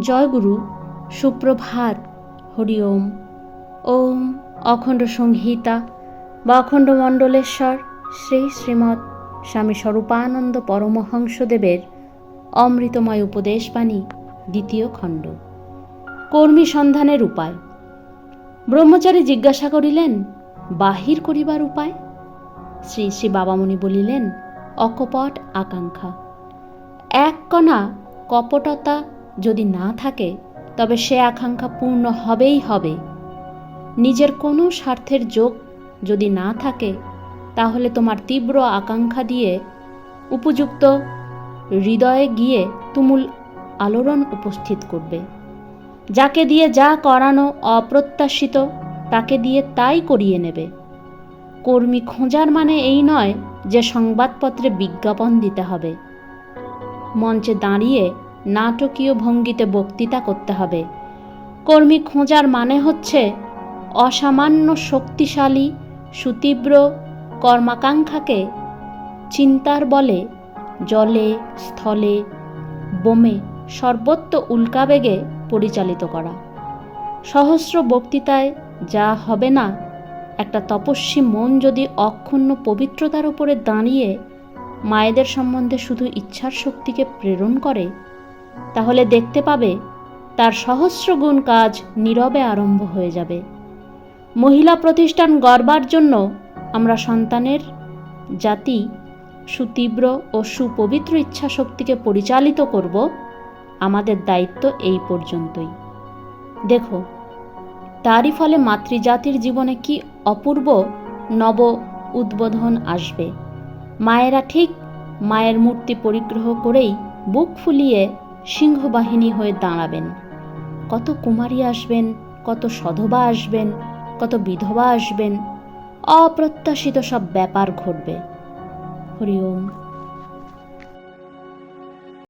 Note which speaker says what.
Speaker 1: জয়গুরু, সুপ্রভাত, হরি ওম। ওম অখণ্ড সংহিতা বা অখণ্ড মণ্ডলেশ্বর শ্রী শ্রীমৎ স্বামী স্বরূপানন্দ পরমহংসদেবের অমৃতময় উপদেশবাণী, দ্বিতীয় খণ্ড। কর্মী সন্ধানের উপায়। ব্রহ্মচারী জিজ্ঞাসা করিলেন, বাহির করিবার উপায়? শ্রী শ্রী বাবামণি বলিলেন, অকপট আকাঙ্ক্ষা। এক কণা কপটতা যদি না থাকে, তবে সে আকাঙ্ক্ষা পূর্ণ হবেই হবে। নিজের কোনো স্বার্থের যোগ যদি না থাকে, তাহলে তোমার তীব্র আকাঙ্ক্ষা দিয়ে উপযুক্ত হৃদয়ে গিয়ে তুমুল আলোড়ন উপস্থিত করবে। যাকে দিয়ে যা করানো অপ্রত্যাশিত, তাকে দিয়ে তাই করিয়ে নেবে। কর্মী খোঁজার মানে এই নয় যে সংবাদপত্রে বিজ্ঞাপন দিতে হবে। মঞ্চে দাঁড়িয়ে নাটকীয় ভঙ্গিতে বক্তৃতা করতে হবে। কর্মী খোঁজার মানে হচ্ছে অসামান্য শক্তিশালী, সুতীব্র কর্মাকাঙ্ক্ষাকে চিন্তার বলে জলে, স্থলে, বোমে সর্বত্র উল্কাবেগে পরিচালিত করা। সহস্র বক্তৃতায় যা হবে না, একটা তপস্বী মন যদি অক্ষুণ্ণ পবিত্রতার উপরে দাঁড়িয়ে মায়েদের সম্বন্ধে শুধু ইচ্ছার শক্তিকে প্রেরণ করে তাহলে দেখতে পাবে তার সহস্র গুণ কাজ নীরবে আরম্ভ হয়ে যাবে। মহিলা প্রতিষ্ঠান গড়বার জন্য আমরা সন্তানের জাতি সুতীব্র ও সুপবিত্র ইচ্ছা শক্তিকে পরিচালিত করব। আমাদের দায়িত্ব এই পর্যন্তই। দেখো, তারই ফলে মাতৃজাতির জীবনে কি অপূর্ব নব উদ্বোধন আসবে? মায়েরা ঠিক মায়ের মূর্তি পরিগ্রহ করেই বুক ফুলিয়ে সিংহবাহিনী হয়ে দাঁড়াবেন। কত কুমারী আসবেন, কত সধবা আসবেন, কত বিধবা আসবেন, অপ্রত্যাশিত সব ব্যাপার ঘটবে। হরি ওম।